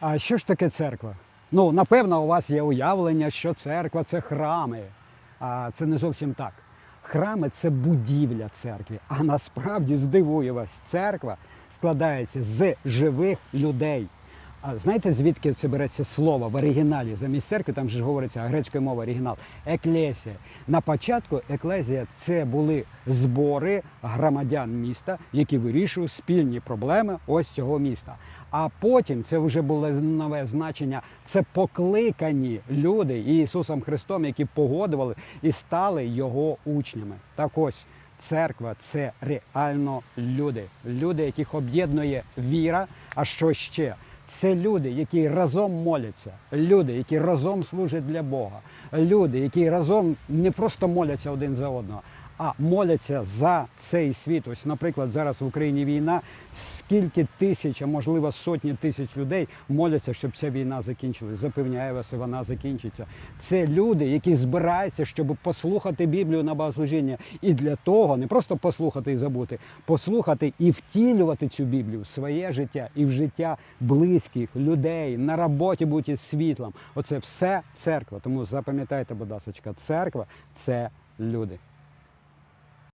А що ж таке церква? Ну, напевно, у вас є уявлення, що церква це храми. А це не зовсім так. Храми це будівля церкви. А насправді здивує вас, церква складається з живих людей. А знаєте, звідки це береться слово в оригіналі? Замість церкви там ж говориться грецькою мовою оригінал. Еклесія. На початку еклезія це були збори громадян міста, які вирішують спільні проблеми ось цього міста. А потім це вже було нове значення. Це покликані люди Ісусом Христом, які погодували і стали його учнями. Так ось церква це реально люди, люди, яких об'єднує віра. А що ще? Це люди, які разом моляться, люди, які разом служать для Бога, люди, які разом не просто моляться один за одного, а моляться за цей світ. Ось, наприклад, зараз в Україні війна. Скільки тисяч, а можливо сотні тисяч людей моляться, щоб ця війна закінчилась. Запевняю вас, і вона закінчиться. Це люди, які збираються, щоб послухати Біблію на богослужіння. І для того не просто послухати і забути, послухати і втілювати цю Біблію в своє життя і в життя близьких людей на роботі бути світлом. Оце все церква. Тому запам'ятайте, будь ласка, церква це люди.